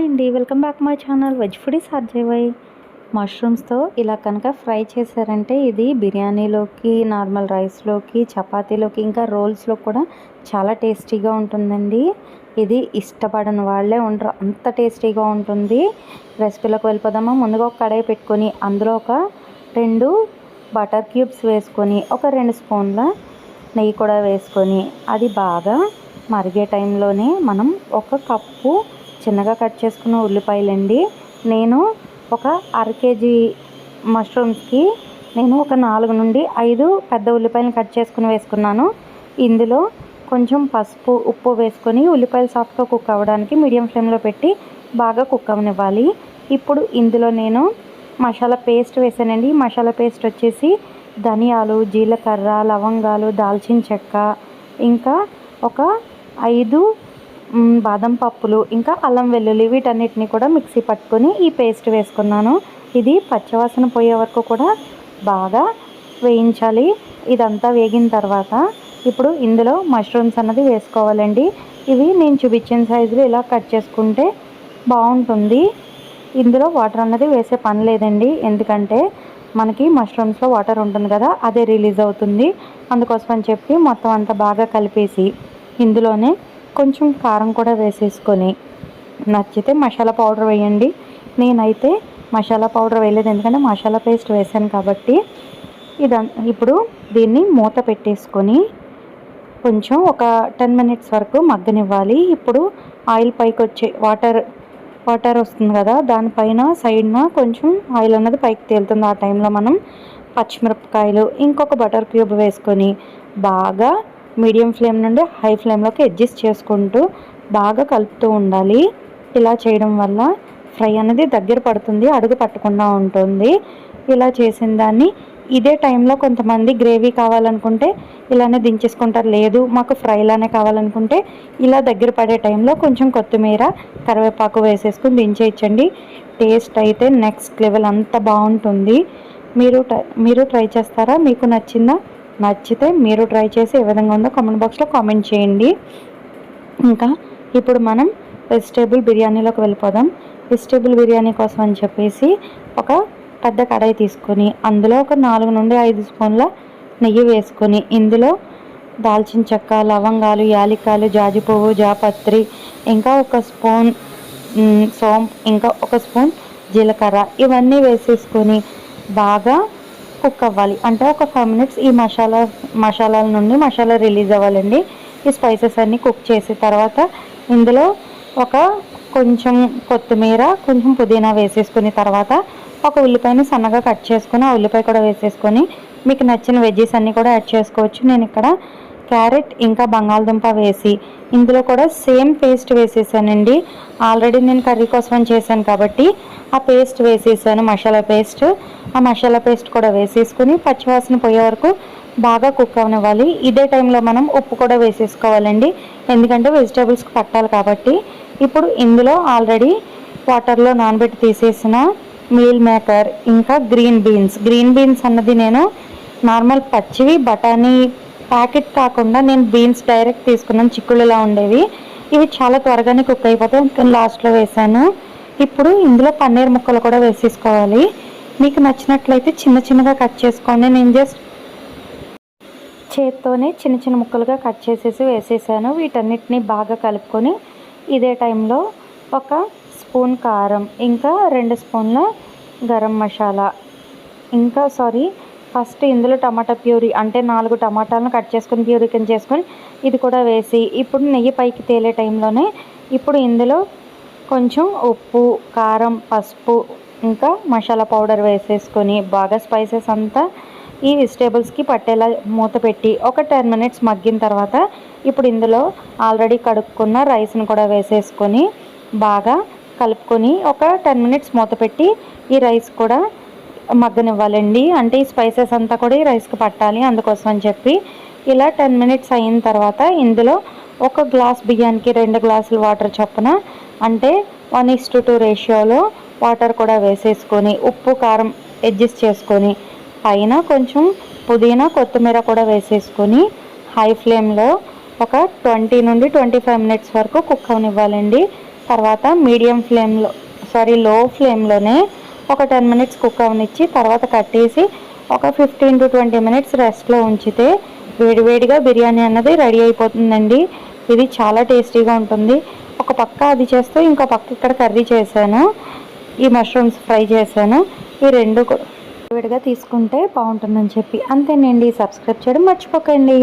Hi అండి. Welcome back my channel veg foodies అర్జయ్ మష్రూమ్స్తో ఇలా కనుక ఫ్రై చేశారంటే ఇది బిర్యానీలోకి నార్మల్ రైస్లోకి చపాతీలోకి ఇంకా రోల్స్లో కూడా చాలా టేస్టీగా ఉంటుందండి. ఇది ఇష్టపడని వాళ్ళే ఉండరు. అంత టేస్టీగా ఉంటుంది. రెసిపీలోకి వెళ్ళిపోదామా? ముందుగా ఒక కడాయి పెట్టుకొని అందులో ఒక రెండు బటర్ క్యూబ్స్ వేసుకొని ఒక రెండు స్పూన్ల నెయ్యి కూడా వేసుకొని అది బాగా మరిగే టైంలోనే మనం ఒక కప్పు చిన్నగా కట్ చేసుకున్న ఉల్లిపాయలండి. నేను ఒక అర కేజీ మష్రూమ్స్కి నేను ఒక నాలుగు నుండి ఐదు పెద్ద ఉల్లిపాయలను కట్ చేసుకుని వేసుకున్నాను. ఇందులో కొంచెం పసుపు ఉప్పు వేసుకొని ఉల్లిపాయలు సాఫ్ట్గా కుక్ అవ్వడానికి మీడియం ఫ్లేమ్లో పెట్టి బాగా కుక్ అవనివ్వాలి ఇప్పుడు ఇందులో నేను మసాలా పేస్ట్ వేసానండి. మసాలా పేస్ట్ వచ్చేసి ధనియాలు జీలకర్ర లవంగాలు దాల్చిన చెక్క ఇంకా ఒక ఐదు బాదం పప్పులు ఇంకా అల్లం వెల్లుల్లి వీటన్నిటిని కూడా మిక్సీ పట్టుకొని ఈ పేస్ట్ వేసుకున్నాను. ఇది పచ్చవాసన పోయే వరకు కూడా బాగా వేయించాలి. ఇదంతా వేగిన తర్వాత ఇప్పుడు ఇందులో మష్రూమ్స్ అన్నది వేసుకోవాలండి. ఇవి నేను చూపించిన సైజులో ఇలా కట్ చేసుకుంటే బాగుంటుంది. ఇందులో వాటర్ అన్నది వేసే పని లేదండి. ఎందుకంటే మనకి మష్రూమ్స్లో వాటర్ ఉంటుంది కదా అదే రిలీజ్ అవుతుంది. అందుకోసం అని చెప్పి మొత్తం అంతా బాగా కలిపేసి ఇందులోనే కొంచెం కారం కూడా వేసేసుకొని నచ్చితే మసాలా పౌడర్ వేయండి. నేనైతే మసాలా పౌడర్ వేయలేదు ఎందుకంటే మసాలా పేస్ట్ వేసాను కాబట్టి ఇదం ఇప్పుడు దీన్ని మూత పెట్టేసుకొని కొంచెం ఒక టెన్ మినిట్స్ వరకు మగ్గనివ్వాలి. ఇప్పుడు ఆయిల్ పైకి వచ్చే వాటర్ వాటర్ వస్తుంది కదా దానిపైన సైడ్న కొంచెం ఆయిల్ అన్నది పైకి తేలుతుంది. ఆ టైంలో మనం పచ్చిమిరపకాయలు ఇంకొక బటర్ క్యూబ్ వేసుకొని బాగా మీడియం ఫ్లేమ్ నుండి హై ఫ్లేమ్లోకి అడ్జస్ట్ చేసుకుంటూ బాగా కలుపుతూ ఉండాలి. ఇలా చేయడం వల్ల ఫ్రై అనేది దగ్గర పడుతుంది అడుగు పట్టకుండా ఉంటుంది. ఇలా చేసిన దాన్ని ఇదే టైంలో కొంతమంది గ్రేవీ కావాలనుకుంటే ఇలానే దించేసుకుంటారు. లేదు మాకు ఫ్రైలానే కావాలనుకుంటే ఇలా దగ్గర పడే టైంలో కొంచెం కొత్తిమీర కరివేపాకు వేసేసుకుని దించేయచ్చండి. టేస్ట్ అయితే నెక్స్ట్ లెవెల్ అంత బాగుంటుంది. మీరు ట్రై మీరు ట్రై చేస్తారా? మీకు నచ్చిందా? నచ్చితే మీరు ట్రై చేసి ఏ విధంగా ఉందో కామెంట్ బాక్స్లో కామెంట్ చేయండి. ఇంకా ఇప్పుడు మనం వెజిటేబుల్ బిర్యానీలోకి వెళ్ళిపోదాం. వెజిటేబుల్ బిర్యానీ కోసం అని చెప్పేసి ఒక పెద్ద కడాయి తీసుకొని అందులో ఒక నాలుగు నుండి ఐదు స్పూన్ల నెయ్యి వేసుకొని ఇందులో దాల్చిన చెక్క లవంగాలు యాలికాలు జాజి పువ్వు జాపత్రి ఇంకా ఒక స్పూన్ సోంపు ఇంకా ఒక స్పూన్ జీలకర్ర ఇవన్నీ వేసేసుకొని బాగా కుక్ అవ్వాలి. అంటే ఒక ఫైవ్ మినిట్స్ ఈ మసాలా మసాలాల నుండి మసాలా రిలీజ్ అవ్వాలండి. ఈ స్పైసెస్ అన్నీ కుక్ చేసిన తర్వాత ఇందులో ఒక కొంచెం కొత్తిమీర కొంచెం పుదీనా వేసేసుకుని తర్వాత ఒక ఉల్లిపాయని సన్నగా కట్ చేసుకుని ఆ ఉల్లిపాయ కూడా వేసేసుకొని మీకు నచ్చిన వెజ్జెస్ అన్నీ కూడా యాడ్ చేసుకోవచ్చు. నేను ఇక్కడ క్యారెట్ ఇంకా బంగాళదుంప వేసి ఇందులో కూడా సేమ్ పేస్ట్ వేసేసానండి. ఆల్రెడీ నేను కర్రీ కోసం చేశాను కాబట్టి ఆ పేస్ట్ వేసేసాను మసాలా పేస్ట్. ఆ మసాలా పేస్ట్ కూడా వేసేసుకుని పచ్చివాసన పోయే వరకు బాగా కుక్ అవనివ్వాలి. ఇదే టైంలో మనం ఉప్పు కూడా వేసేసుకోవాలండి. ఎందుకంటే వెజిటేబుల్స్కి పట్టాలి కాబట్టి. ఇప్పుడు ఇందులో ఆల్రెడీ వాటర్లో నానబెట్టి తీసేసిన మీల్ మేకర్ ఇంకా గ్రీన్ బీన్స్. గ్రీన్ బీన్స్ అన్నది నేను నార్మల్ పచ్చివి బఠానీ ప్యాకెట్ కాకుండా నేను బీన్స్ డైరెక్ట్ తీసుకున్నాను చిక్కుడులా ఉండేవి. ఇవి చాలా త్వరగానే కుక్ అయిపోతాయి. లాస్ట్లో వేసాను ఇప్పుడు ఇందులో పన్నీర్ ముక్కలు కూడా వేసేసుకోవాలి. మీకు నచ్చినట్లయితే చిన్న చిన్నగా కట్ చేసుకోండి. నేను జస్ట్ చేత్తోనే చిన్న చిన్న ముక్కలుగా కట్ చేసేసి వేసేసాను. వీటన్నిటిని బాగా కలుపుకొని ఇదే టైంలో ఒక స్పూన్ కారం ఇంకా రెండు స్పూన్ల గరం మసాలా ఇంకా సారీ ఫస్ట్ ఇందులో టమాటా ప్యూరీ అంటే నాలుగు టమాటాలను కట్ చేసుకొని ప్యూరీ కింద చేసుకొని ఇది కూడా వేసి ఇప్పుడు నెయ్యి పైకి తేలే టైంలోనే ఇప్పుడు ఇందులో కొంచెం ఉప్పు కారం పసుపు ఇంకా మసాలా పౌడర్ వేసేసుకొని బాగా స్పైసెస్ అంతా ఈ వెజిటేబుల్స్కి పట్టేలా మూత పెట్టి ఒక టెన్ మినిట్స్ మగ్గిన తర్వాత ఇప్పుడు ఇందులో ఆల్రెడీ కడుక్కున్న రైస్ని కూడా వేసేసుకొని బాగా కలుపుకొని ఒక టెన్ మినిట్స్ మూత పెట్టి ఈ రైస్ కూడా మగ్గనివ్వాలండి. అంటే ఈ స్పైసెస్ అంతా కూడా ఈ రైస్కి పట్టాలి అందుకోసం అని చెప్పి. ఇలా టెన్ మినిట్స్ అయిన తర్వాత ఇందులో ఒక గ్లాస్ బియ్యానికి రెండు గ్లాసులు వాటర్ చొప్పున అంటే వన్ ఇస్ టు టూ రేషియోలో వాటర్ కూడా వేసేసుకొని ఉప్పు కారం అడ్జస్ట్ చేసుకొని పైన కొంచెం పుదీనా కొత్తిమీర కూడా వేసేసుకొని హై ఫ్లేమ్లో ఒక ట్వంటీ నుండి ట్వంటీ ఫైవ్ మినిట్స్ వరకు కుక్ అవనివ్వాలండి తర్వాత మీడియం ఫ్లేమ్లో సారీ లో ఫ్లేమ్లోనే ఒక టెన్ మినిట్స్ కుక్ అవనిచ్చి తర్వాత కట్టేసి ఒక ఫిఫ్టీన్ టు ట్వంటీ మినిట్స్ రెస్ట్లో ఉంచితే వేడివేడిగా బిర్యానీ అన్నది రెడీ అయిపోతుందండి. ఇది చాలా టేస్టీగా ఉంటుంది. ఒక పక్క అది చేస్తూ ఇంకో పక్క ఇక్కడ కర్రీ చేశాను. ఈ మష్రూమ్స్ ఫ్రై చేశాను. ఈ రెండు విడిగా తీసుకుంటే బాగుంటుందని చెప్పి అంతేనండి. సబ్స్క్రైబ్ చేయడం మర్చిపోకండి.